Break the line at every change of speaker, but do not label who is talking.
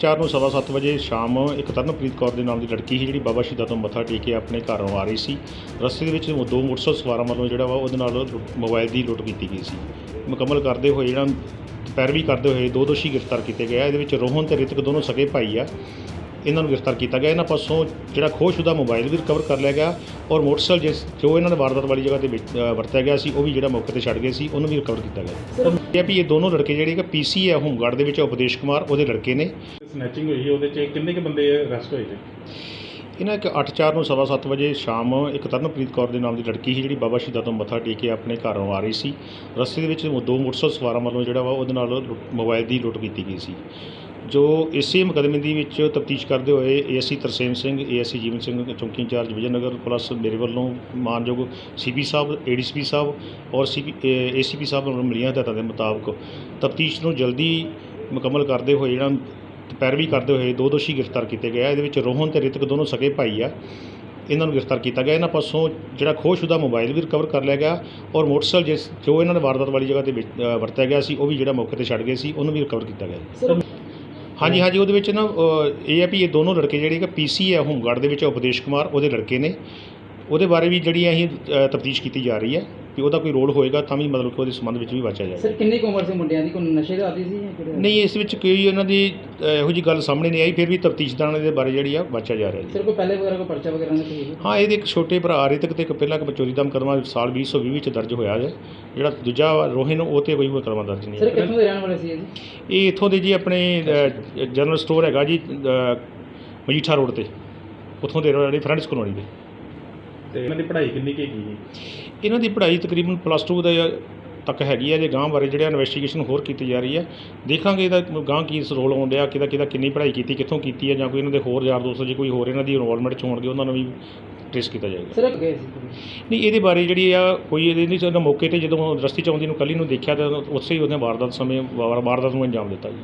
ਚਾਰ ਨੂੰ ਸਵਾ ਸੱਤ ਵਜੇ ਸ਼ਾਮ ਇੱਕ ਤਰਨਪ੍ਰੀਤ ਕੌਰ ਦੇ ਨਾਮ ਦੀ ਲੜਕੀ ਸੀ, ਜਿਹੜੀ ਬਾਬਾ ਸ਼ਹੀਦਾਂ ਤੋਂ ਮੱਥਾ ਟੇਕ ਕੇ ਆਪਣੇ ਘਰੋਂ ਆ ਰਹੀ ਸੀ। ਰਸਤੇ ਦੇ ਵਿੱਚ ਦੋ ਮੋਟਰਸਾਈਕਲ ਸਵਾਰਾਂ ਵੱਲੋਂ ਜਿਹੜਾ ਵਾ ਉਹਦੇ ਨਾਲ ਲੁੱਟ- ਮੋਬਾਈਲ ਦੀ ਲੁੱਟ ਕੀਤੀ ਗਈ ਸੀ। ਮੁਕੰਮਲ ਕਰਦੇ ਹੋਏ ਜਿਹੜਾ ਪੈਰਵੀ ਕਰਦੇ ਹੋਏ ਦੋ ਦੋਸ਼ੀ ਗ੍ਰਿਫਤਾਰ ਕੀਤੇ ਗਏ ਆ। ਇਹਦੇ ਵਿੱਚ ਰੋਹਨ ਤੇ ਰਿਤਕ ਦੋਨੋਂ ਸਕੇ ਭਾਈ ਆ। ਇਹਨਾਂ ਨੂੰ ਗ੍ਰਿਫਤਾਰ ਕੀਤਾ ਗਿਆ। ਇਹਨਾਂ ਪਾਸੋਂ ਜਿਹੜਾ ਖੋਹਸ਼ੁਦਾ ਮੋਬਾਈਲ ਵੀ ਰਿਕਵਰ ਕਰ ਲਿਆ ਗਿਆ ਔਰ ਮੋਟਰਸਾਈਕਲ ਜਿਸ ਜੋ ਇਹਨਾਂ ਨੇ ਵਾਰਦਾਤ ਵਾਲੀ ਜਗ੍ਹਾ ਤੇ ਵਿੱਚ, ਅ, ਵਰਤਿਆ ਗਿਆ ਸੀ ਉਹ ਵੀ ਜਿਹੜਾ ਮੌਕੇ ਤੇ ਛੱਡ ਗਏ ਸੀ ਉਹਨੂੰ ਵੀ ਰਿਕਵਰ ਕੀਤਾ ਗਿਆ। ਇਹ ਆ ਵੀ ਇਹ ਦੋਨੋਂ ਲੜਕੇ ਜਿਹੜੇ ਕਿ ਪੀਸੀ ਹੈ ਹੋਮਗਾਰਡ ਦੇ ਵਿੱਚ ਉਪਦੇਸ਼ ਕੁਮਾਰ ਉਹਦੇ ਲੜਕੇ ਨੇ।
ਸਨੈਚਿੰਗ ਹੋਈ ਸੀ ਉਹਦੇ ਚ ਕਿੰਨੇ ਕੁ ਬੰਦੇ ਅਰੈਸਟ ਹੋਏ ਜੀ
ਇਹਨਾਂ ਇੱਕ 8-4 ਨੂੰ ਸਵਾ ਸੱਤ ਵਜੇ ਸ਼ਾਮ ਇੱਕ ਤਰਨਪ੍ਰੀਤ ਕੌਰ ਦੇ ਨਾਮ ਦੀ ਲੜਕੀ ਸੀ ਜਿਹੜੀ ਬਾਬਾ ਸ਼ਹੀਦਾਂ ਤੋਂ ਮੱਥਾ ਟੇਕ ਕੇ ਆਪਣੇ ਘਰੋਂ ਆ ਰਹੀ ਸੀ। ਰਸਤੇ ਦੇ ਵਿੱਚ ਉਹ ਦੋ ਮੋਟਰਸਾਈਕਲ ਸਵਾਰਾਂ ਵੱਲੋਂ ਜਿਹੜਾ ਵਾ ਉਹਦੇ ਨਾਲ ਲੁੱਟ- ਮੋਬਾਈਲ ਦੀ ਲੁੱਟ ਕੀਤੀ ਗਈ ਸੀ। ਜੋ ਇਸੇ ਮੁਕੱਦਮੇ ਦੀ ਵਿੱਚ ਤਫਤੀਸ਼ ਕਰਦੇ ਹੋਏ ਏਐਸਸੀ ਤਰਸੇਮ ਸਿੰਘ ਏਐਸਸੀ ਜੀਵਨ ਸਿੰਘ ਚੌਂਕੀ ਇੰਚਾਰਜ ਵਿਜੇਨਗਰ ਪਲੱਸ ਮੇਰੇ ਵੱਲੋਂ ਮਾਨਯੋਗ ਸੀਪੀ ਸਾਹਿਬ ਏਡੀਸੀਪੀ ਸਾਹਿਬ ਔਰ ਸੀਪੀ ਏਸੀਪੀ ਸਾਹਿਬ ਨੂੰ ਮਿਲੀਆਂ ਹਦਾਇਤਾਂ ਦੇ ਮੁਤਾਬਕ ਤਫਤੀਸ਼ ਨੂੰ ਜਲਦੀ ਮੁਕੰਮਲ ਕਰਦੇ ਹੋਏ ਜਿਹੜਾ ਪੈਰਵੀ ਕਰਦੇ ਹੋਏ ਦੋ ਦੋਸ਼ੀ ਗ੍ਰਿਫਤਾਰ ਕੀਤੇ ਗਏ ਆ। ਇਹਦੇ ਵਿੱਚ ਰੋਹਨ ਤੇ ਰਿਤਕ ਦੋਨੋਂ ਸਕੇ ਭਾਈ ਆ। ਇਹਨਾਂ ਨੂੰ ਗ੍ਰਿਫਤਾਰ ਕੀਤਾ ਗਿਆ। ਇਹਨਾਂ ਪਾਸੋਂ ਜਿਹੜਾ ਖੋਸ਼ੁਦਾ ਮੋਬਾਈਲ ਵੀ ਰਿਕਵਰ ਕਰ ਲਿਆ ਗਿਆ ਔਰ ਮੋਟਰਸਾਈਕਲ ਜਿਸ ਜੋ ਇਹਨਾਂ ਨੇ ਵਾਰਦਾਤ ਵਾਲੀ ਜਗ੍ਹਾ ਤੇ ਵਿੱਚ, ਵਰਤਿਆ ਗਿਆ ਸੀ ਉਹ ਵੀ ਜਿਹੜਾ ਮੌਕੇ ਤੇ ਛੱਡ ਗਏ ਸੀ ਉਹਨੂੰ ਵੀ ਰਿਕਵਰ ਕੀਤਾ ਗਿਆ। ਹਾਂਜੀ ਹਾਂਜੀ ਉਹਦੇ ਵਿੱਚ ਨਾ ਅ, ਇਹ ਹੈ ਵੀ ਇਹ ਦੋਨੋਂ ਲੜਕੇ ਜਿਹੜੇ ਕਿ ਪੀਸੀ ਹੈ ਹੋਮਗਾਰਡ ਦੇ ਵਿੱਚ ਉਪਦੇਸ਼ ਕੁਮਾਰ ਉਹਦੇ ਲੜਕੇ ਨੇ। ਉਹਦੇ ਬਾਰੇ ਵੀ ਜਿਹੜੀ ਅਸੀਂ ਤਫਤੀਸ਼ ਕੀਤੀ ਜਾ ਰਹੀ ਹੈ। ਕਿ ਉਹਦਾ ਕੋਈ ਰੋਲ ਹੋਏਗਾ ਤਾਂ ਵੀ ਮਤਲਬ ਕਿ ਉਹਦੇ ਸੰਬੰਧ ਵਿੱਚ ਵੀ ਵਾਚਿਆ ਜਾਏਗਾ।
ਸਰ ਕਿੰਨੀ ਕੁ ਉਮਰ ਸੀ ਮੁੰਡਿਆਂ ਦੀ? ਕੋਈ ਨਸ਼ੇ ਦਾ ਆਦੀ ਸੀ ਜਾਂ ਕਿਹੜੇ
ਨਹੀਂ ਇਸ ਵਿੱਚ ਕੋਈ ਉਹਨਾਂ ਦੀ ਇਹੋ ਜੀ ਗੱਲ ਸਾਹਮਣੇ ਨਹੀਂ ਆਈ ਫਿਰ ਵੀ ਤਫਤੀਸ਼ਦਾਰਾਂ ਦੇ ਬਾਰੇ ਜਿਹੜੀ ਆ ਵਾਚਿਆ ਜਾ ਰਿਹਾ ਜੀ।
ਸਰ ਕੋਈ ਪਹਿਲੇ ਵਗੈਰਾ ਕੋਈ ਪਰਚਾ ਵਗੈਰਾ ਨਹੀਂ ਕੋਈ
ਹਾਂ ਇਹਦੇ ਇੱਕ ਛੋਟੇ ਭਰਾ ਰਿਤਕ ਤੇ ਇੱਕ ਪਹਿਲਾਂ ਇੱਕ ਚੋਰੀ ਦਾ ਮੁਕੱਦਮਾ ਸਾਲ 2020 ਵਿੱਚ ਦਰਜ ਹੋਇਆ ਹੈ। ਜਿਹੜਾ ਦੂਜਾ ਵਾ ਰੋਹਿਨ ਉਹ ਤੇ ਕੋਈ ਮੁਕੱਦਮਾ ਦਰਜ ਨਹੀਂ
ਸਰ ਕਿੱਥੋਂ ਦੇ ਰਹਿਣ ਵਾਲੇ ਸੀ ਇਹ ਜੀ?
ਇਹ ਇੱਥੋਂ ਦੇ ਜੀ ਆਪਣੇ ਜਨਰਲ ਸਟੋਰ ਹੈਗਾ ਜੀ ਮਜੀਠਾ ਰੋਡ ਤੇ। ਉੱਥੋਂ ਦੇ ਰਹਿਣ ਵਾਲੇ ਫਰੈਂਡਸ ਕਲੋਨੀ ਦੇ।
ਤੇ ਇਹਨਾਂ ਦੀ ਪੜ੍ਹਾਈ ਕਿੰਨੀ ਕੁ ਹੈਗੀ
ਇਹਨਾਂ ਦੀ ਪੜ੍ਹਾਈ ਤਕਰੀਬਨ ਪਲੱਸ 2 ਦੇ ਤੱਕ ਹੈਗੀ ਹੈ ਜੇ ਗਾਂ ਬਾਰੇ ਜਿਹੜਾ ਇਨਵੈਸਟੀਗੇਸ਼ਨ ਹੋਰ ਕੀਤੀ ਜਾ ਰਹੀ ਹੈ। ਦੇਖਾਂਗੇ ਇਹਦਾ ਗਾਂ ਕੀ ਰੋਲ ਆਉਂਦਿਆ ਕਿਹਦਾ ਕਿਹਦਾ ਕਿੰਨੀ ਪੜ੍ਹਾਈ ਕੀਤੀ ਕਿੱਥੋਂ ਕੀਤੀ ਹੈ ਜਾਂ ਕੋਈ ਇਹਨਾਂ ਦੇ ਹੋਰ ਯਾਰ ਦੋਸਤ ਜੇ ਕੋਈ ਹੋਰ ਇਹਨਾਂ ਦੀ ਇਨਵੋਲਵਮੈਂਟ ਚ ਹੋਣਗੇ ਉਹਨਾਂ ਨੂੰ ਵੀ ਟ੍ਰੇਸ ਕੀਤਾ ਜਾਏਗਾ।
ਸਰ ਗਏ ਸੀ
ਨਹੀਂ ਇਹਦੇ ਬਾਰੇ ਜਿਹੜੀ ਆ ਕੋਈ ਇਹਦੇ ਨਹੀਂ ਸਾਨੂੰ ਮੌਕੇ ਤੇ ਜਦੋਂ ਰਸਤੇ ਚ ਆਉਂਦੀ ਨੂੰ ਕੱਲੀ ਨੂੰ ਦੇਖਿਆ ਤਾਂ ਉਸੇ ਹੀ ਉਹਨੇ ਵਾਰਦਾਤ ਸਮੇਂ ਵਾਰ- ਵਾਰਦਾਤ ਨੂੰ ਅੰਜਾਮ ਦਿੱਤਾ ਜੀ।